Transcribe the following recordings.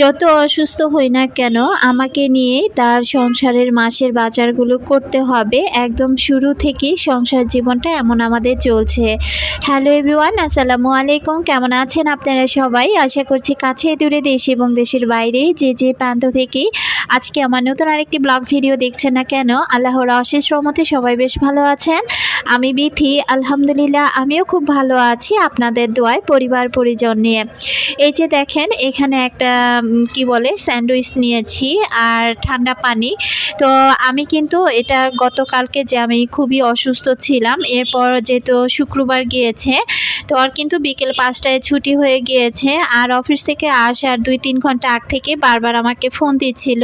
যত অসুস্থ হই না কেন, আমাকে নিয়েই তার সংসারের মাসের বাজারগুলো করতে হবে। একদম শুরু থেকেই সংসার জীবনটা এমন আমাদের চলছে। হ্যালো এভরিওয়ান আসসালামু আলাইকুম। কেমন আছেন আপনারা সবাই? আশা করছি কাছে দূরে দেশ এবং দেশের বাইরে, যে যে প্রান্ত থেকেই আজকে আমার নতুন আরেকটি ব্লগ ভিডিও দেখছেন না কেন, আল্লাহর অশেষ রহমতে সবাই বেশ ভালো আছেন। আমি বিথি, আলহামদুলিল্লাহ আমিও খুব ভালো আছি আপনাদের দোয়ায়, পরিবার পরিজন নিয়ে। এই যে দেখেন, এখানে একটা কি বলে, স্যান্ডউইচ নিয়েছি আর ঠান্ডা পানি। তো আমি কিন্তু এটা গতকালকে যে আমি খুবই অসুস্থ ছিলাম, এরপর যেহেতু শুক্রবার গিয়েছে, তো আর কিন্তু বিকেল পাঁচটায় ছুটি হয়ে গিয়েছে। আর অফিস থেকে আসার দুই তিন ঘণ্টা আগ থেকে বারবার আমাকে ফোন দিচ্ছিল,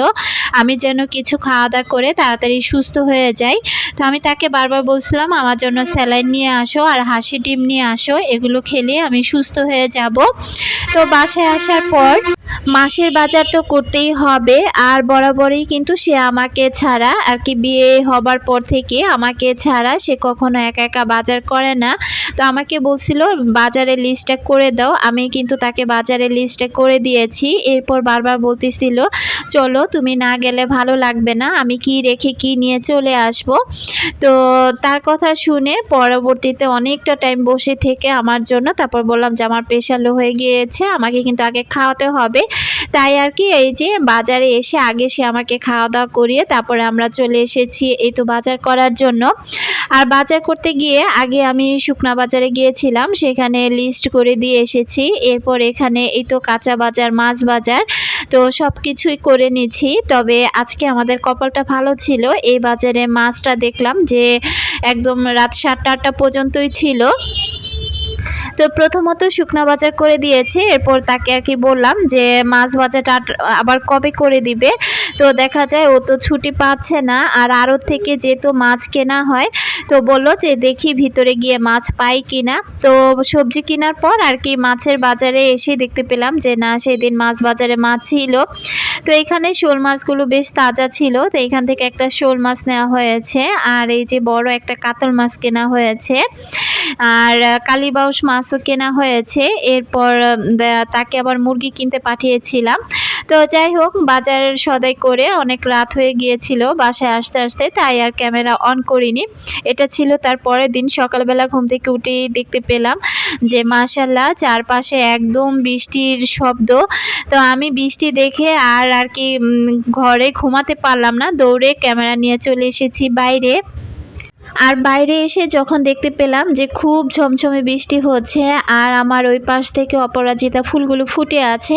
আমি যেন কিছু খাওয়া দাওয়া করে তাড়াতাড়ি সুস্থ হয়ে যাই। তো আমি তাকে বারবার বলছিলাম, আমার জন্য স্যালাইন নিয়ে আসো আর হাসি ডিম নিয়ে আসো, এগুলো খেলে আমি সুস্থ হয়ে যাব। তো বাসায় আসার পর মাসের বাজার তো করতেই হবে, আর বরাবরই কিন্তু সে আমাকে ছাড়া, আর কি বিয়ে হবার পর থেকে আমাকে ছাড়া সে কখনো একা একা বাজার করে না। তো আমাকে বলছিল বাজারের লিস্টটা করে দাও। আমি কিন্তু তাকে বাজারের লিস্টটা করে দিয়েছি। এরপর বারবার বলতেছিল, চলো, তুমি না গেলে ভালো লাগবে না। আমি কি রেখে কি নিয়ে চলে আসব? তো তার কথা শুনে পরবর্তীতে অনেকটা টাইম বসে থেকে আমার জন্য, তারপর বললাম যে, আমার প্রেশার লো হয়ে গিয়েছে। আমাকে কিন্তু আগে খাওয়াতে হবে। তাই আর কি, এই যে বাজারে এসে আগে সে আমাকে খাওয়া দাওয়া করিয়ে তারপরে আমরা চলে এসেছি এই তো বাজার করার জন্য। আর বাজার করতে গিয়ে আগে আমি শুকনা বাজারে গিয়েছিলাম, সেখানে লিস্ট করে দিয়ে এসেছি। এরপর এখানে এই তো কাঁচা বাজার, মাছ বাজার, তো সব কিছুই করে নিচ্ছি তবে আজকে আমাদের কপালটা ভালো ছিল, এই বাজারে মাছটা দেখলাম যে একদম রাত সাতটা আটটা পর্যন্তই ছিল। তো প্রথমত শুকনা বাজার করে দিয়েছে, এরপর তাকে আর কি বললাম যে মাছ বাজারটা আবার কবে করে দিবে। তো দেখা যায় ও তো ছুটি পাচ্ছে না, আর আরও থেকে যেহেতু মাছ কেনা হয়, তো বলল যে দেখি ভিতরে গিয়ে মাছ পাই কিনা। তো সবজি কেনার পর আর কি মাছের বাজারে এসে দেখতে পেলাম যে না, সেদিন মাছ বাজারে মাছ ছিল। তো এখানে শোল মাছগুলো বেশ তাজা ছিল, তো এখান থেকে একটা শোল মাছ নেওয়া হয়েছে, আর এই যে বড় একটা কাতল মাছ কেনা হয়েছে। আর কালীবাউস মাছও কেনা হয়েছে। এরপর তাকে আবার মুরগি কিনতে পাঠিয়েছিলাম। তো যাই হোক, বাজার সদাই করে অনেক রাত হয়ে গিয়েছিল বাসায় আসতে আসতে, তাই আর ক্যামেরা অন করিনি। এটা ছিল তার পরের দিন, সকালবেলা ঘুম থেকে উঠেই দেখতে পেলাম যে মাশাল্লাহ চারপাশে একদম বৃষ্টির শব্দ। তো আমি বৃষ্টি দেখে আর আর কি ঘরে ঘুমাতে পারলাম না। দৌড়ে ক্যামেরা নিয়ে চলে এসেছি বাইরে। আর বাইরে এসে যখন দেখতে পেলাম যে খুব ঝমঝমে বৃষ্টি হচ্ছে আর আমার ওই পাশ থেকে অপরাজিতা ফুলগুলো ফুটে আছে,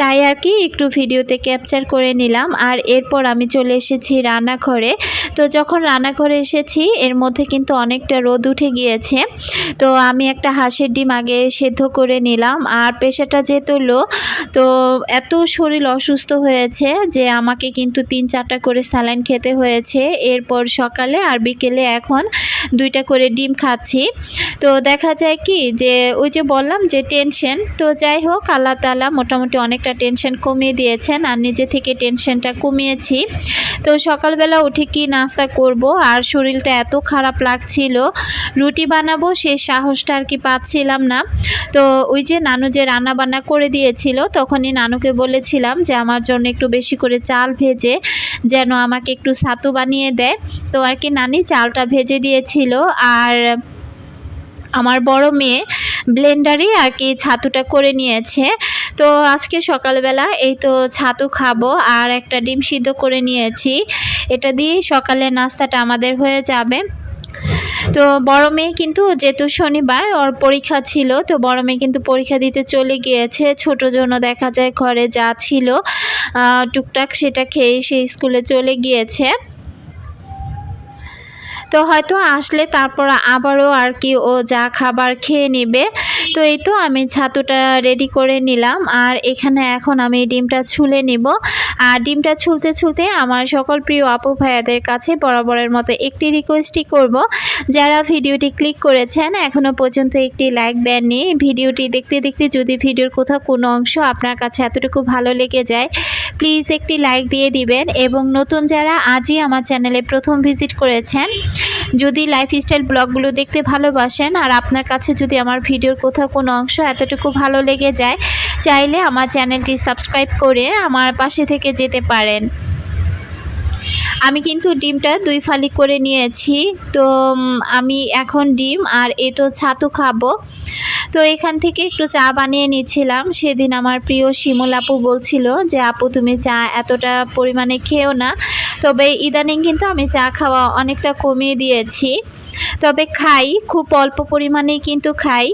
তাই আর কি একটু ভিডিওতে ক্যাপচার করে নিলাম। আর এরপর আমি চলে এসেছি রান্নাঘরে। তো যখন রান্নাঘরে এসেছি, এর মধ্যে কিন্তু অনেকটা রোদ উঠে গিয়েছে। তো আমি একটা হাঁসের ডিম আগে সেদ্ধ করে নিলাম। আর পেশাটা যেহেতু লো, তো এত শরীর অসুস্থ হয়েছে যে আমাকে কিন্তু তিন চারটা করে স্যালাইন খেতে হয়েছে। এরপর সকালে আর বিকেলে এখন দুইটা করে ডিম খাচ্ছি। তো দেখা যায় কি যে ওই যে বললাম যে টেনশন তো যাই হোক আল্লাহ তালা মোটামুটি অনেকটা টেনশন কমিয়ে দিয়েছেন আর নিজে থেকে টেনশনটা কমিয়েছি। তো সকালবেলা উঠে কি নাস্তা করব আর শরীরটা এত খারাপ লাগছিল, রুটি বানাবো সে সাহসটা আর কি পাচ্ছিলাম না। তো ওই যে নানু যে রান্না বান্না করে দিয়েছিল, তখনই নানুকে বলেছিলাম যে আমার জন্য একটু বেশি করে চাল ভেজে যেন আমাকে একটু ছাতু বানিয়ে দেয়। তো আর কি নানি চালটা ভেজে দিয়েছিল আর আমার বড় মেয়ে ব্লেন্ডারে আর কি ছাতুটা করে নিয়েছে। তো আজকে সকালবেলা এই তো ছাতু খাব আর একটা ডিম সিদ্ধ করে নিয়েছি। এটা দিয়েই সকালের নাস্তাটা আমাদের হয়ে যাবে। তো বড় মেয়ে কিন্তু যেহেতু শনিবার, ওর পরীক্ষা ছিল, তো বড় মেয়ে কিন্তু পরীক্ষা দিতে চলে গিয়েছে। ছোট জন্য দেখা যায় ঘরে যা ছিল টুকটাক সেটা খেয়ে সে স্কুলে চলে গিয়েছে। তো হয়তো আসলে তারপর আবারও আর কি ও যা খাবার খেয়ে নেবে। তো এই তো আমি ছাতুটা রেডি করে নিলাম। আর এখানে এখন আমি ডিমটা ছুলে নিব। আর ডিমটা ছুলতে ছুলতে আমার সকল প্রিয় আপু ভাইয়াদের কাছে বরাবরের মতো একটি রিকোয়েস্টই করব। যারা ভিডিওটি ক্লিক করেছেন এখনও পর্যন্ত একটি লাইক দেননি। ভিডিওটি দেখতে দেখতে যদি ভিডিওর কোথাও কোনো অংশ আপনার কাছে এতটুকু ভালো লেগে যায় প্লিজ একটি লাইক দিয়ে দিবেন। এবং নতুন যারা আজই আমার চ্যানেলে প্রথম ভিজিট করেছেন যদি লাইফস্টাইল ব্লগগুলো দেখতে ভালোবাসেন, আর আপনার কাছে যদি আমার ভিডিওর কোথাও কোনো অংশ এতটুকু ভালো লেগে যায়, চাইলে আমার চ্যানেলটি সাবস্ক্রাইব করে আমার পাশে থেকে যেতে পারেন। আমি কিন্তু ডিমটা দুই ফালি করে নিয়েছি, তো আমি এখন ডিম আর এ তো ছাতু খাব। তো এখান থেকে একটু চা বানিয়ে নিচ্ছিলাম, সেদিন আমার প্রিয় শিমুল আপু বলছিল যে, আপু, তুমি চা এতটা পরিমাণে খেও না তবে ইদানিং কিন্তু আমি চা খাওয়া অনেকটা কমিয়ে দিয়েছি। তবে খাই, খুব অল্প পরিমাণেই কিন্তু খাই।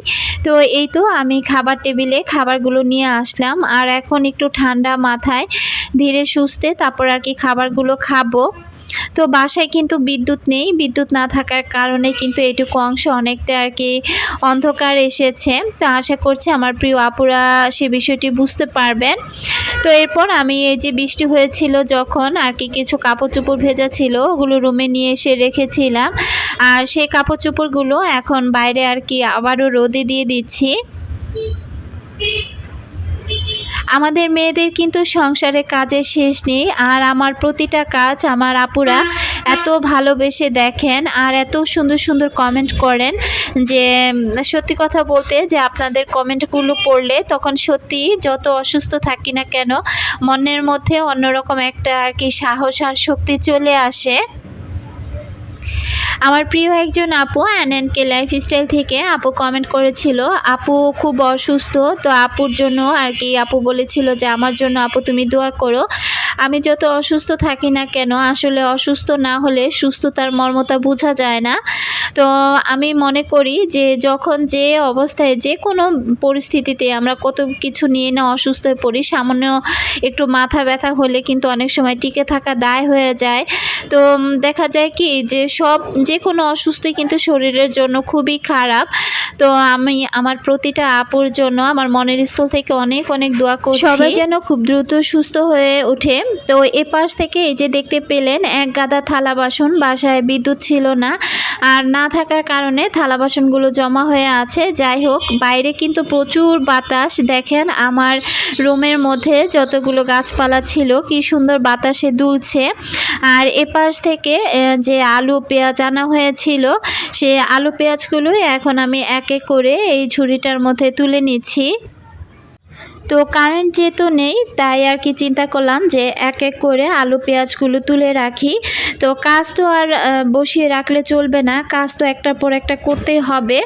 তো এই তো আমি খাবার টেবিলে খাবারগুলো নিয়ে আসলাম। আর এখন একটু ঠান্ডা মাথায় ধীরে সুস্থে তারপর আর কি খাবারগুলো খাব। তো বাসায় কিন্তু বিদ্যুৎ নেই। বিদ্যুৎ না থাকার কারণে কিন্তু এটুকু অংশ অনেকটা আর কি অন্ধকার এসেছে। তো আশা করছি আমার প্রিয় আপুরা সে বিষয়টি বুঝতে পারবেন। তো এরপর আমি এই যে বৃষ্টি হয়েছিল যখন আর কি কিছু কাপড় চোপড় ভেজা ছিল, ওগুলো রুমে নিয়ে এসে রেখেছিলাম। আর সেই কাপড় চোপড়গুলো এখন বাইরে আর কি আবারও রোদে দিয়ে দিচ্ছি। আমাদের মেয়েদের কিন্তু সংসারে কাজের শেষ নেই, আর আমার প্রতিটা কাজ আমার আপুরা এত ভালোবেসে দেখেন আর এত সুন্দর সুন্দর কমেন্ট করেন যে সত্যি কথা বলতে যে আপনাদের কমেন্টগুলো পড়লে তখন সত্যি যত অসুস্থ থাকি না কেন, মনের মধ্যে অন্যরকম একটা আর কি সাহস আর শক্তি চলে আসে। আমার প্রিয় একজন আপু কে লাইফস্টাইল থেকে আপু কমেন্ট করেছিল, আপু খুব অসুস্থ, তো আপুর জন্য আর কি আপু বলেছিল যে আমার জন্য আপু তুমি দোয়া করো। আমি যত অসুস্থ থাকি না কেন, আসলে অসুস্থ না হলে সুস্থতার মর্মতা বোঝা যায় না। তো আমি মনে করি যে যখন যে অবস্থায় যে কোনো পরিস্থিতিতে আমরা কত কিছু নিয়ে না অসুস্থ হয়ে পড়ি, সামান্য একটু মাথা ব্যথা হলে কিন্তু অনেক সময় টিকে থাকা দায় হয়ে যায়। তো দেখা যায় কি যে সব যে কোনো অসুস্থই কিন্তু শরীরের জন্য খুবই খারাপ। তো আমি, আমার প্রতিটা আপুর জন্য, আমার মনের স্থল থেকে অনেক অনেক দোয়া করছি। সবাই যেন খুব দ্রুত সুস্থ হয়ে ওঠে। তো এ পাশ থেকে এই যে দেখতে পেলেন, এক গাদা থালা বাসন বাসায় বিদ্যুৎ ছিল না। আর না থাকার কারণে থালা বাসনগুলো জমা হয়ে আছে। যাই হোক, বাইরে কিন্তু প্রচুর বাতাস। দেখেন আমার রুমের মধ্যে যতগুলো গাছপালা ছিল, কি সুন্দর বাতাসে দুলছে। আর এপাশ থেকে যে আলু, পেঁয়াজ আনা হয়েছিল। সে আলু পেঁয়াজগুলোই এখন আমি এক এক করে এই ঝুড়িটার মধ্যে তুলে নিচ্ছি। তো কারেন্ট যেহেতু নেই, তাই আর কি চিন্তা করলাম যে এক এক করে আলু, পেঁয়াজগুলো তুলে রাখি। তো কাজ তো আর বসিয়ে রাখলে চলবে না, কাজ তো একটার পর একটা করতেই হবে।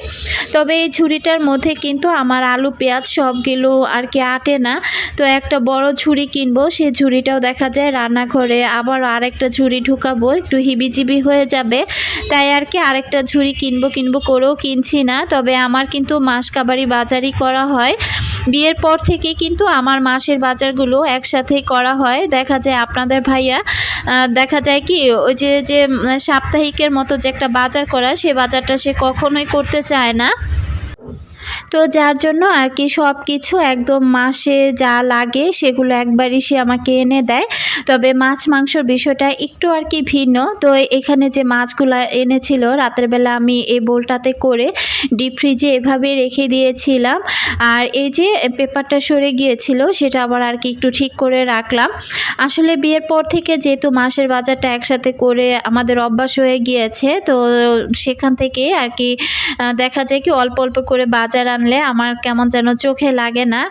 তবে এই ঝুড়িটার মধ্যে কিন্তু আমার আলু, পেঁয়াজ সবগুলো আর কি আটে না। তো একটা বড় ঝুড়ি কিনবো, সেই ঝুড়িটাও দেখা যায় রান্নাঘরে আবার আরেকটা ঝুড়ি ঢুকাবো, একটু হিবিজিবি হয়ে যাবে। তাই আর কি আরেকটা ঝুড়ি কিনবো কিনবো করেও কিনছি না, তবে আমার কিন্তু মাস কাবারি বাজারই করা হয়। বিয়ের পর থেকে কিন্তু আমার মাসের বাজারগুলো একসাথেই করা হয়। দেখা যায় আপনাদের ভাইয়া দেখা যায় কি, ওই যে যে সাপ্তাহিকের মতো যে একটা বাজার করা, সে বাজারটা সে কখনোই করতে চায় না। তো যার জন্য আর কি সব কিছু একদম মাসে যা লাগে সেগুলো একবারই সে আমাকে এনে দেয়। তবে মাছ মাংসর বিষয়টা একটু আর কি ভিন্ন। তো এখানে যে মাছগুলো এনেছিল, রাতের বেলা আমি এই বোলটাতে করে ডিপ ফ্রিজে এভাবে রেখে দিয়েছিলাম। আর এই যে পেপারটা সরে গিয়েছিল, সেটা আবার আর কি একটু ঠিক করে রাখলাম। আসলে বিয়ের পর থেকে যেহেতু মাসের বাজারটা একসাথে করে আমাদের অভ্যাস হয়ে গিয়েছে, তো সেখান থেকে আর কি দেখা যায় কি অল্প অল্প করে বাজার আনলে আমার কেমন যেন চোখে লাগে না।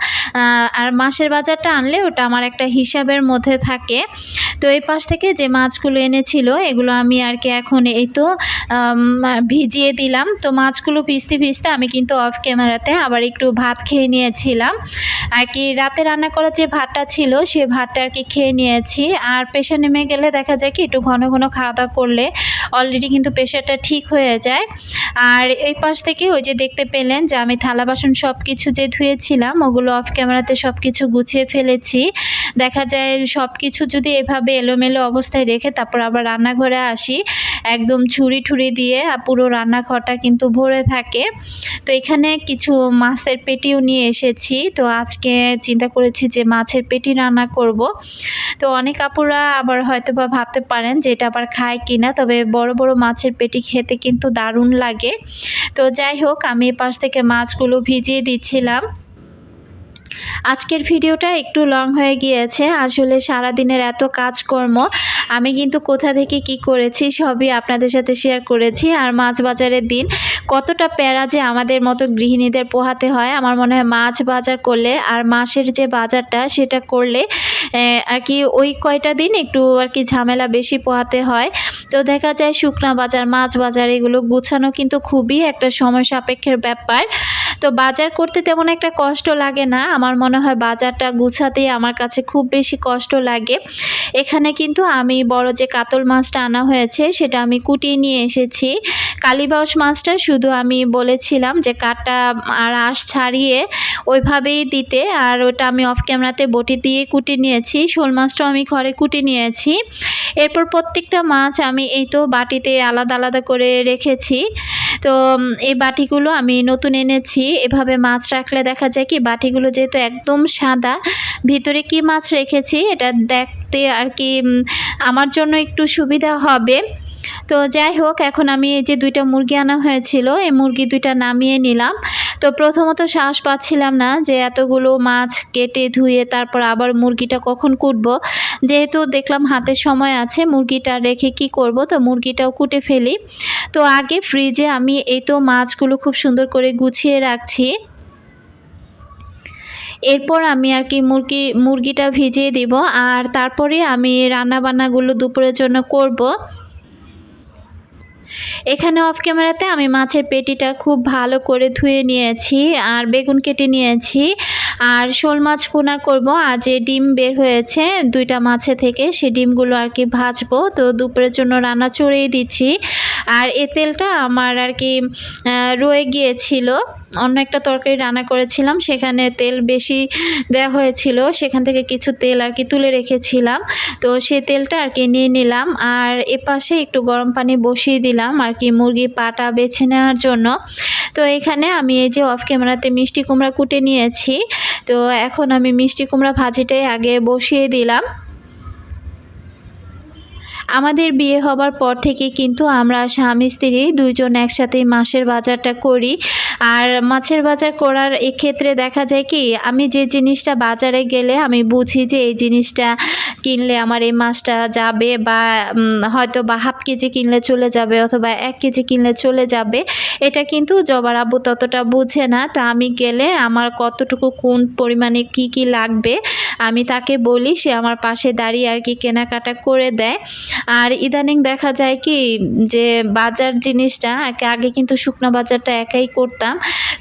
আর মাসের বাজারটা আনলে ওটা আমার একটা হিসাবের মধ্যে থাকে। তো এই পাশ থেকে যে মাছগুলো এনেছিল, এগুলো আমি আর কি এখন এই তো ভিজিয়ে দিলাম। তো মাছগুলো ভিজতে ভিজতে আমি কিন্তু অফ ক্যামেরাতে আবার একটু ভাত খেয়ে নিয়েছিলাম। আর কি রাতে রান্না করা যে ভাতটা ছিল, সে ভাতটা আর কি খেয়ে নিয়েছি। আর প্রেশার নেমে গেলে দেখা যায় কি, একটু ঘন ঘন খাওয়া দাওয়া করলে অলরেডি কিন্তু প্রেশারটা ঠিক হয়ে যায়। আর এই পাশ থেকে ওই যে দেখতে পেলেন যে আমি থালা বাসন সব কিছু যে ধুয়েছিলাম, ওগুলো অফ ক্যামেরাতে সব কিছু গুছিয়ে ফেলেছি। দেখা যায় সব কিছু যদি এভাবে এলোমেলো অবস্থায় রেখে তারপর আবার রান্নাঘরে আসি। একদম ছুরি ঠুরি দিয়ে পুরো রান্নাঘরটা কিন্তু ভরে থাকে। তো এখানে কিছু মাছের পেটিও নিয়ে এসেছি। তো আজকে চিন্তা করেছি যে মাছের পেটি রান্না করব। তো অনেক আপুরা আবার হয়তো বা ভাবতে পারেন যে এটা আবার খায় কিনা, তবে বড় বড় মাছের পেটি খেতে কিন্তু দারুণ লাগে। তো যাই হোক, আমি এ পাশ থেকে মাছগুলো ভিজিয়ে দিচ্ছিলাম। আজকের ভিডিওটা একটু লং হয়ে গিয়েছে। আসলে সারাদিনের এত কাজকর্ম, আমি কিন্তু কোথা থেকে কি করেছি সবই আপনাদের সাথে শেয়ার করেছি। আর মাছ বাজারের দিন কতটা প্যারা যে আমাদের মতো গৃহিণীদের পোহাতে হয়, আমার মনে হয় মাছ বাজার করলে আর মাসের যে বাজারটা সেটা করলে আর কি ওই কয়টা দিন একটু আর কি ঝামেলা বেশি পোহাতে হয়। তো দেখা যায় শুকনা বাজার, মাছ বাজার এগুলো গুছানো কিন্তু খুবই একটা সময় সাপেক্ষের ব্যাপার। তো বাজার করতে তেমন একটা কষ্ট লাগে না। আমার মনে হয় বাজারটা গুছাতেই আমার কাছে খুব বেশি কষ্ট লাগে। এখানে কিন্তু আমি বড় যে কাতল মাছটা আনা হয়েছে, সেটা আমি কুটিয়ে নিয়ে এসেছি। কালীবাউস মাছটা শুধু আমি বলেছিলাম যে কাঠটা আর আঁশ ছাড়িয়ে ওইভাবেই দিতে, আর ওটা আমি অফ ক্যামেরাতে বটি দিয়ে কুটি নিয়েছি। শোল মাছটাও আমি ঘরে কুটি নিয়েছি। এরপর প্রত্যেকটা মাছ আমি এই তো বাটিতে আলাদা আলাদা করে রেখেছি। তো এই বাটিগুলো আমি নতুন এনেছি। এভাবে মাছ রাখলে দেখা যায় কি, বাটিগুলো যেহেতু একদম সাদা, ভিতরে কি মাছ রেখেছি এটা দেখতে আর কি আমার জন্য একটু সুবিধা হবে। তো যাই হোক, এখন আমি এই যে দুইটা মুরগি আনা হয়েছিল, এই মুরগি দুইটা নামিয়ে নিলাম। তো প্রথমত সাহস পাচ্ছিলাম না যে এতগুলো মাছ কেটে ধুয়ে তারপর আবার মুরগিটা কখন কুটবো। যেহেতু দেখলাম হাতে সময় আছে, মুরগিটা রেখে কি করব? তো মুরগিটাও কুটে ফেলি। তো আগে ফ্রিজে আমি এই তো মাছগুলো খুব সুন্দর করে গুছিয়ে রাখছি। এরপর আমি আর কি মুরগি, মুরগিটা ভিজিয়ে দিব। আর তারপরে আমি রান্না বান্নাগুলো দুপুরের জন্য করব। এখানে অফ ক্যামেরাতে আমি মাছের পেটিটা খুব ভালো করে ধুয়ে নিয়েছি আর বেগুন কেটে নিয়েছি। আর শোল মাছ পোনা করব। আর যে ডিম বের হয়েছে দুইটা মাছে থেকে সে ডিমগুলো আর কি ভাজবো। তো দুপুরের জন্য রান্না চড়িয়ে দিচ্ছি। আর এ তেলটা আমার আর কি রয়ে গিয়েছিল। অন্য একটা তরকারি রান্না করেছিলাম, সেখানে তেল বেশি দেওয়া হয়েছিল, সেখান থেকে কিছু তেল আর কি তুলে রেখেছিলাম। তো সেই তেলটা আর কি নিয়ে নিলাম, আর এপাশে একটু গরম পানি বসিয়ে দিলাম আর কি মুরগি পাটা বেছে নেওয়ার জন্য। তো এখানে আমি এই যে অফ ক্যামেরাতে মিষ্টি কুমড়া কুটে নিয়েছি, তো এখন আমি মিষ্টি কুমড়া ভাজিটাই আগে বসিয়ে দিলাম। আমাদের বিয়ে হবার পর থেকে কিন্তু আমরা স্বামী স্ত্রী দুইজন একসাথে মাসের বাজারটা করি। আর মাছের বাজার করার এক্ষেত্রে দেখা যায় কি, আমি যে জিনিসটা বাজারে গেলে আমি বুঝি যে এই জিনিসটা কিনলে আমার এই মাছটা যাবে বা হয়তো বা হাফ কেজি কিনলে চলে যাবে অথবা এক কেজি কিনলে চলে যাবে। এটা কিন্তু জবার আব্বু ততটা বুঝে না। তো আমি গেলে আমার কতটুকু কোন পরিমাণে কি কি লাগবে, আমি তাকে বলি, সে আমার পাশে দাঁড়িয়ে আর কি কেনাকাটা করে দেয়। আর ইদানিং দেখা যায় কি, যে বাজার জিনিসটা, আগে কিন্তু শুকনো বাজারটা একাই করতাম।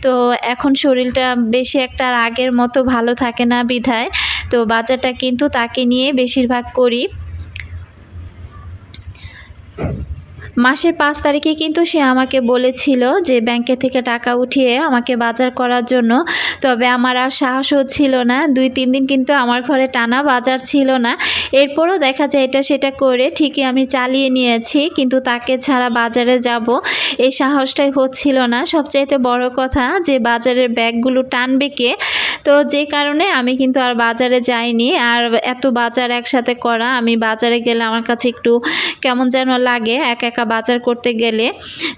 তো এখন শরীরটা বেশি একটা আর আগের মতো ভালো থাকে না বিধায়। তো বাজারটা কিন্তু তাকে নিয়ে বেশিরভাগ করি। মাসের পাঁচ তারিখে কিন্তু সে আমাকে বলেছিল যে ব্যাংকে থেকে টাকা উঠিয়ে আমাকে বাজার করার জন্য। তবে আমার আর সাহস হচ্ছিল না। দুই, তিন দিন কিন্তু আমার ঘরে টানা বাজার ছিল না। এরপরও দেখা যায় এটা সেটা করে ঠিকই আমি চালিয়ে নিয়েছি, কিন্তু তাকে ছাড়া বাজারে যাব এই সাহসটাই হচ্ছিল না। সবচাইতে বড় কথা যে বাজারের ব্যাগগুলো টানবে কে? তো যে কারণে আমি কিন্তু আর বাজারে যাইনি। আর এত বাজার একসাথে করা, আমি বাজারে গেলে আমার কাছে একটু কেমন যেন লাগে একা একা বাজার করতে গেলে।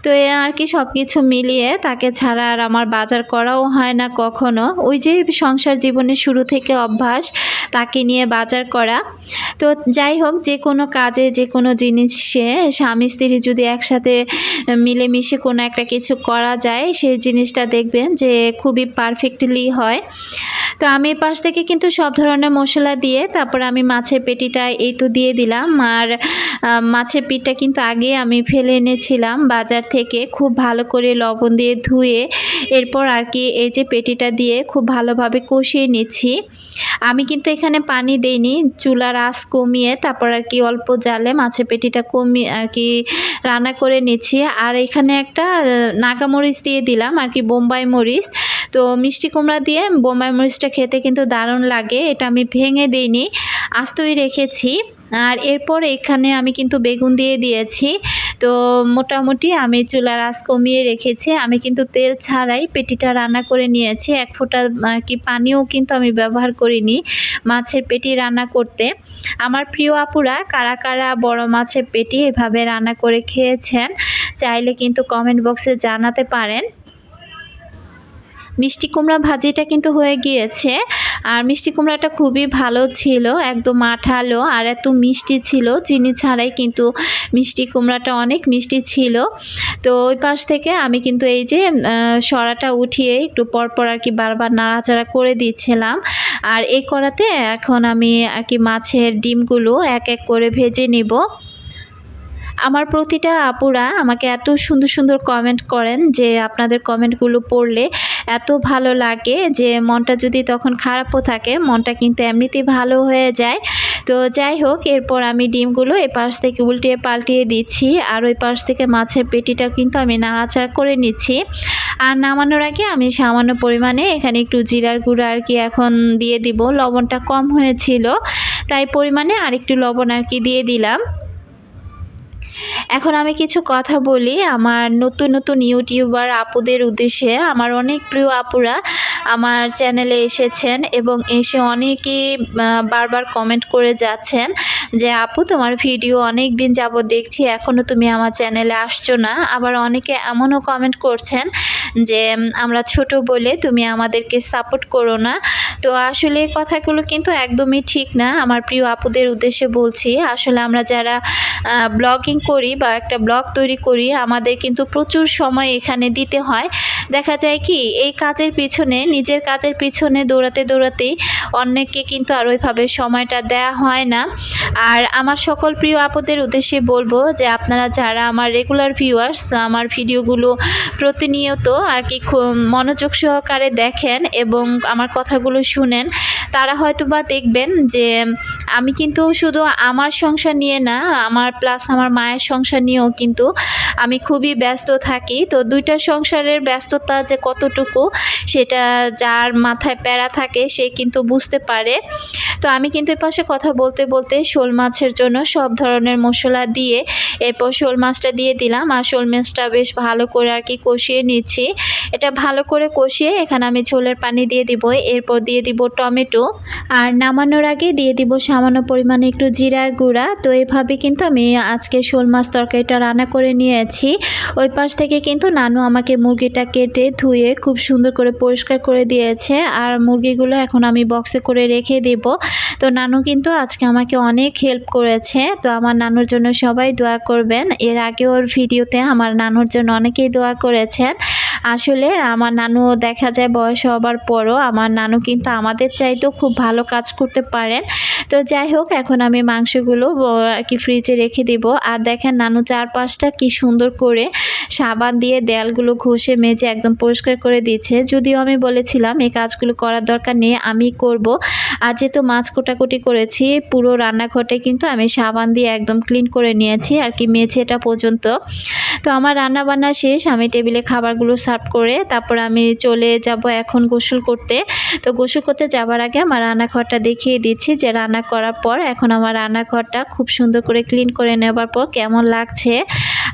তো এ আর কি সব কিছু মিলিয়ে তাকে ছাড়া আর আমার বাজার করাও হয় না কখনো। ওই যে সংসার জীবনের শুরু থেকে অভ্যাস, তাকে নিয়ে বাজার করা। তো যাই হোক, যে কোনো কাজে, যে কোনো জিনিসে স্বামী, স্ত্রী যদি একসাথে মিলেমিশে কোনো একটা কিছু করা যায়, সেই জিনিসটা দেখবেন যে খুবই পারফেক্টলি হয়। তো আমি পাশ থেকে কিন্তু সব ধরনের মশলা দিয়ে তারপর আমি মাছের পেটিটা এই তো দিয়ে দিলাম। আর মাছের পিঠটা কিন্তু আগে আমি ফেলে এনেছিলাম বাজার থেকে খুব ভালো করে লবণ দিয়ে ধুয়ে এরপর আর কি এই যে পেটিটা দিয়ে খুব ভালোভাবে কষিয়ে নিচ্ছি। আমি কিন্তু এখানে পানি দেইনি, চুলার আঁচ কমিয়ে তারপর আর কি অল্প জালে মাছের পেটিটা কমিয়ে আর কি রান্না করে নিচ্ছি। আর এখানে একটা নাগামরিচ দিয়ে দিলাম, আর কি বোম্বাই মরিচ। তো মিষ্টি কুমড়া দিয়ে বোম্বাই মরিচটা খেতে কিন্তু দারুণ লাগে, এটা আমি ভেঙে দিইনি, আস্তই রেখেছি। আর এরপর এখানে আমি কিন্তু বেগুন দিয়ে দিয়েছি। তো মোটামুটি আমি চুলার আঁচ কমিয়ে রেখেছি, আমি কিন্তু তেল ছাড়াই পেটিটা রান্না করে নিয়েছি, এক ফোঁটা আর কি পানিও কিন্তু আমি ব্যবহার করিনি মাছের পেটি রান্না করতে। আমার প্রিয় আপুরা, কারা কারা বড় মাছের পেটি এভাবে রান্না করে খেয়েছেন, চাইলে কিন্তু কমেন্ট বক্সে জানাতে পারেন। মিষ্টি কুমড়া ভাজিটা কিন্তু হয়ে গিয়েছে। আর মিষ্টি কুমড়াটা খুবই ভালো ছিল, একদম আঠালো আর এত মিষ্টি ছিল, চিনি ছাড়াই কিন্তু মিষ্টি কুমড়াটা অনেক মিষ্টি ছিল। তো ওই পাশ থেকে আমি কিন্তু এই যে সরাটা উঠিয়ে একটু পরপর আর কি বারবার নাড়াচাড়া করে দিচ্ছিলাম। আর এই করাতে এখন আমি আর কি মাছের ডিমগুলো এক এক করে ভেজে নিব। আমার প্রতিটা আপুরা আমাকে এত সুন্দর সুন্দর কমেন্ট করেন যে আপনাদের কমেন্টগুলো পড়লে এত ভালো লাগে যে মনটা যদি তখন খারাপও থাকে, মনটা কিন্তু এমনিতেই ভালো হয়ে যায়। তো যাই হোক, এরপর আমি ডিমগুলো এ পাশ থেকে উল্টিয়ে পাল্টিয়ে দিচ্ছি আর ওই পাশ থেকে মাছের পেটিটা কিন্তু আমি নাড়াচাড়া করে নিচ্ছি। আর নামানোর আগে আমি সামান্য পরিমাণে এখানে একটু জিরার গুঁড়া আর কি এখন দিয়ে দিব। লবণটা কম হয়েছিল, তাই পরিমাণে আরেকটু লবণ আর কি দিয়ে দিলাম। এখন আমি কিছু কথা বলি আমার নতুন নতুন ইউটিউবার আপুদের উদ্দেশ্যে। আমার অনেক প্রিয় আপুরা আমার চ্যানেলে এসেছেন এবং এসে অনেকেই বারবার কমেন্ট করে যাচ্ছেন যে, আপু, তোমার ভিডিও অনেক দিন যাব দেখছি এখনও তুমি আমার চ্যানেলে আসছো না। আবার অনেকে এমনও কমেন্ট করছেন যে, আমরা ছোট বলে তুমি আমাদেরকে সাপোর্ট করো না। তো আসলে কথাগুলো কিন্তু একদমই ঠিক না। আমার প্রিয় আপুদের উদ্দেশ্যে বলছি, আসলে আমরা যারা ব্লগিং করি বা একটা ব্লগ তৈরি করি, আমাদের কিন্তু প্রচুর সময় এখানে দিতে হয়। দেখা যায় কি, এই কাজের পিছনে, নিজের কাজের পিছনে দৌড়াতে দৌড়াতেই অনেককে কিন্তু আর ওইভাবে সময়টা দেয়া হয় না। আর আমার সকল প্রিয় আপদের উদ্দেশ্যে বলব যে, আপনারা যারা আমার রেগুলার ভিউয়ার্স আমার ভিডিওগুলো প্রতিনিয়ত আর কি মনোযোগ সহকারে দেখেন এবং আমার কথাগুলো শুনেন, তারা হয়তো বা দেখবেন যে, আমি কিন্তু শুধু আমার সংসার নিয়ে না, আমার প্লাস আমার মায়ের সংসার নিয়েও কিন্তু আমি খুবই ব্যস্ত থাকি। তো দুইটা সংসারের ব্যস্ততা যে কতটুকু, সেটা যার মাথায় প্যারা থাকে সে কিন্তু বুঝতে পারে। তো আমি কিন্তু পাশে কথা বলতে বলতে শোল মাছের জন্য সব ধরনের মশলা দিয়ে, এরপর শোল মাছটা দিয়ে দিলাম। আর শোল মাছটা বেশ ভালো করে আর কি কষিয়ে নিচ্ছি। এটা ভালো করে কষিয়ে এখানে আমি ঝোলের পানি দিয়ে দিব। এরপর দিয়ে দিব টমেটো। আর নামানোর আগে দিয়ে দিব সামান্য পরিমাণে একটু জিরার গুঁড়া। তো এভাবে কিন্তু আমি আজকে শোল মাছ তরকারিটা রান্না করে নিয়েছি। ওই পাশ থেকে কিন্তু নানু আমাকে মুরগিটা কেটে ধুয়ে খুব সুন্দর করে পরিষ্কার করে দিয়েছে। আর মুরগিগুলো এখন আমি বক্সে করে রেখে দেব। তো নানু কিন্তু আজকে আমাকে অনেক হেল্প করেছে। তো আমার নানুর জন্য সবাই দোয়া করবেন। এর আগে ওর ভিডিওতে আমার নানুর জন্য অনেকেই দোয়া করেছেন। আসলে আমার নানু দেখা যায় বয়স হবার পরও আমার নানু কিন্তু আমাদের চাইতেও খুব ভালো কাজ করতে পারেন। তো যাই হোক, এখন আমি মাংসগুলো আর কি ফ্রিজে রেখে দিব। আর দেখেন নানু চারপাশটা কি সুন্দর করে সাবান দিয়ে দেয়ালগুলো ঘষে মেজে একদম পরিষ্কার করে দিচ্ছে যদিও আমি বলেছিলাম এই কাজগুলো করার দরকার নেই, আমি করব। আর যেহেতু মাছ কোটাকুটি করেছি, পুরো রান্নাঘরটাই কিন্তু আমি সাবান দিয়ে একদম ক্লিন করে নিয়েছি, আর কি মেঝেটা পর্যন্ত। তো আমার রান্না বান্না শেষ। আমি টেবিলে খাবারগুলো সার্ভ করে তারপর আমি চলে যাব এখন গোসল করতে। তো গোসল করতে যাবার আগে আমার রান্নাঘরটা দেখিয়ে দিচ্ছি যে রান্না করার পর এখন আমার রান্নাঘরটা খুব সুন্দর করে ক্লিন করে নেবার পর কেমন লাগছে।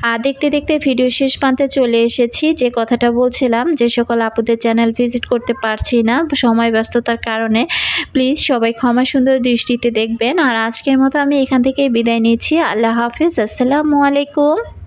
আর দেখতে দেখতে ভিডিও শেষ প্রান্তে চলে এসেছি। যে কথাটা বলছিলাম যে সকল আপুদের চ্যানেল ভিজিট করতে পারছি না সময় ব্যস্ততার কারণে। প্লিজ সবাই ক্ষমা সুন্দর দৃষ্টিতে দেখবেন। আর আজকের মতো আমি এখান থেকে বিদায় নিচ্ছি। আল্লাহ হাফিজ। আসসালামু আলাইকুম।